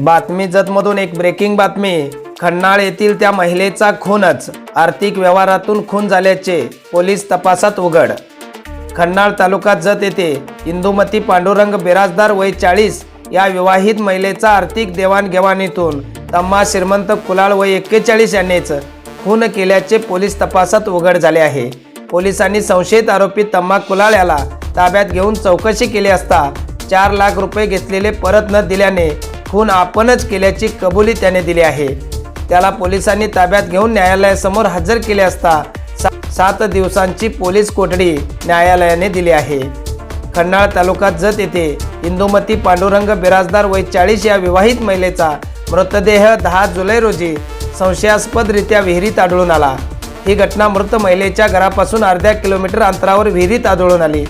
बातमी जतमधून एक ब्रेकिंग बातमी. खन्नाळ येथील त्या महिलेचा खूनच. आर्थिक व्यवहारातून खून झाल्याचे पोलीस तपासात उघड. खन्नाळ तालुका जत येथे इंदुमती पांडुरंग बिराजदार वय चाळीस या विवाहित महिलेचा आर्थिक देवाणघेवाणीतून तम्मा श्रीमंत कुलाळ वय एक्केचाळीस यांनीच खून केल्याचे पोलीस तपासात उघड झाले आहे. पोलिसांनी संशयित आरोपी तम्मा कुलाळ याला ताब्यात घेऊन चौकशी केली असता चार लाख रुपये घेतलेले परत न दिल्याने खून आपणच केल्याची कबुली त्याने दिली आहे. त्याला पोलिसांनी ताब्यात घेऊन न्यायालयासमोर हजर केले असता सा- सात दिवसांची पोलीस कोठडी न्यायालयाने दिली आहे. खन्नाळ तालुक्यात जत येथे इंदुमती पांडुरंग बिराजदार वय चाळीस या विवाहित महिलेचा मृतदेह दहा जुलै रोजी संशयास्पदरित्या विहिरीत आढळून आला. ही घटना मृत महिलेच्या घरापासून अर्ध्या किलोमीटर अंतरावर विहिरीत आढळून आली.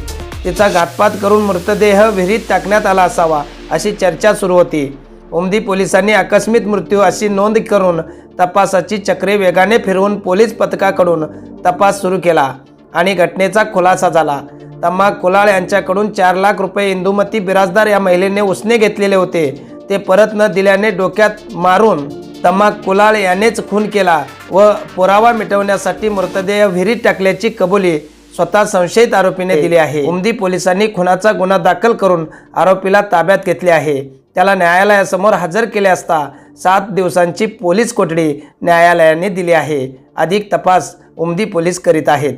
तिचा घातपात करून मृतदेह विहिरीत टाकण्यात आला असावा अशी चर्चा सुरू होती. उमदी पोलिसांनी आकस्मिक मृत्यू अशी नोंद करून तपासाची चक्रे वेगाने फिरवून पोलीस पथकाकडून तपास सुरू केला आणि घटनेचा खुलासा झाला. तम्मा कुलाळ यांच्याकडून चार लाख रुपये इंदुमती बिराजदार या महिलेने उसने घेतलेले होते. ते परत न दिल्याने डोक्यात मारून तम्मा कुलाळ यानेच खून केला व पुरावा मिटवण्यासाठी मृतदेह विहिरीत टाकल्याची कबुली स्वतः संशयित आरोपीने दिली आहे. उमदी पोलिसांनी खुनाचा गुन्हा दाखल करून आरोपीला ताब्यात घेतले आहे. त्याला न्यायालयासमोर हजर केले असता सात दिवसांची पोलीस कोठडी न्यायालयाने दिली आहे. अधिक तपास उमदी पोलीस करीत आहेत.